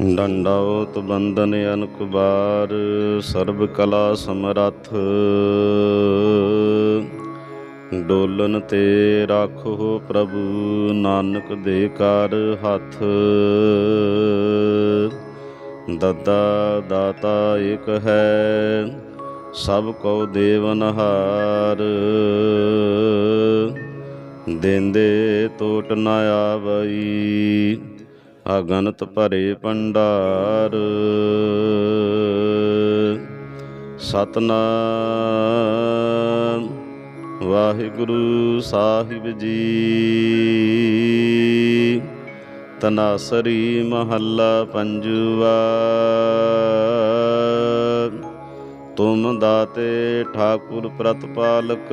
ਡੰਡਾਉਤ ਬੰਦਨ ਅਨਕ ਬਾਰ, ਸਰਬ ਕਲਾ ਸਮਰੱਥ। ਡੋਲਨ ਤੇ ਰਾਖੋ ਪ੍ਰਭੂ, ਨਾਨਕ ਦੇ ਕਰ ਹੱਥ। ਦਦਾ ਦਾਤਾ ਇਕ ਹੈ, ਸਭ ਕੋ ਦੇਵਨਹਾਰ ਦੇਂਦੇ ਟੋਟ ਨਾ ਆਵਈ ਅਗਨਤ ਭਰੇ ਭੰਡਾਰ। ਸਤਨਾਮ ਵਾਹਿਗੁਰੂ ਸਾਹਿਬ ਜੀ। ਤਨਾਸਰੀ ਮਹੱਲਾ ਪੰਜਵਾ। ਤੁਮ ਦਾਤੇ ਠਾਕੁਰ ਪ੍ਰਤਪਾਲਕ।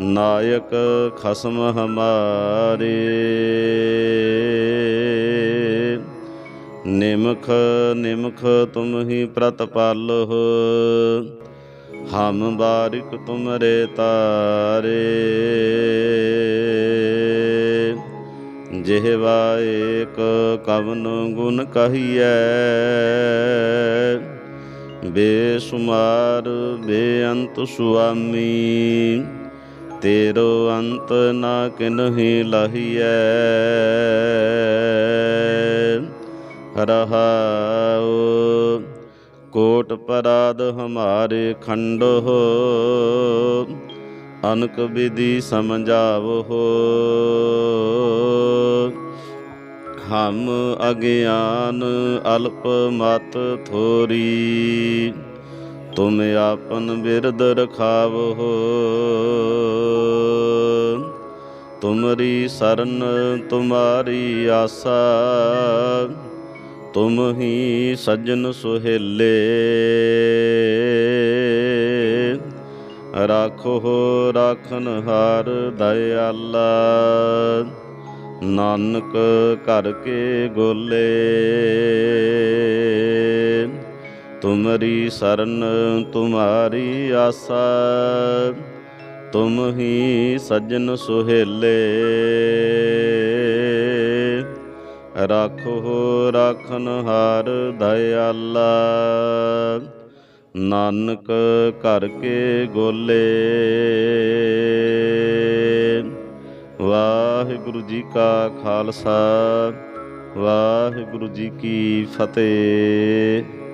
ਨਾਇਕ ਖਸਮ ਹਮਾਰੇ। ਨਿਮਖ ਨਿਮਖ ਤੁਮ ਹੀ ਪ੍ਰਤਪਾਲ ਪ੍ਰਤਪਾਲੋ ਹਮ ਬਾਰਿਕ ਤੁਮਰੇ ਤਾਰੇ। ਜਿਹਵਾ ਏਕ ਕਵਨ ਗੁਣ ਕਹੀਐ। ਬੇਸੁਮਾਰ, ਬੇਅੰਤ ਸੁਆਮੀ। ਤੇਰੋ ਅੰਤ ਨਾ ਕਿਨਹੀ ਲਹੀਐ। ਰਹਾਉ ਕੋਟ ਪਰਾਧ ਹਮਾਰੇ ਖੰਡੋ ਅਨਕ ਵਿਧੀ ਸਮਝਾਵੋ ਹਮ ਅਗਿਆਨ ਅਲਪ ਮਤ ਥੋਰੀ, ਤੁਮ ਆਪਨ ਬਿਰਦ ਰਖਾਵੋ ਤੁਮਰੀ ਸਰਨ ਤੁਮਾਰੀ ਆਸਾ, ਤੁਮ ਹੀ ਸੱਜਣ ਸੁਹੇਲੇ। ਰਾਖੋ ਰਾਖਨ ਹਾਰ ਦਇਆਲਾ, ਨਾਨਕ ਘਰ ਕੇ ਗੋਲੇ। ਤੁਮਰੀ ਸਰਨ ਤੁਮਾਰੀ ਆਸਾ ਤੁਮ ਹੀ ਸੱਜਣ ਸੁਹੇਲੇ। ਰਾਖੋ ਰਾਖਨ ਹਾਰ ਦਇਆਲਾ। ਨਾਨਕ ਘਰ ਕੇ ਗੋਲੇ। ਵਾਹਿਗੁਰੂ ਜੀ ਕਾ ਖਾਲਸਾ, ਵਾਹਿਗੁਰੂ ਜੀ ਕੀ ਫਤਿਹ।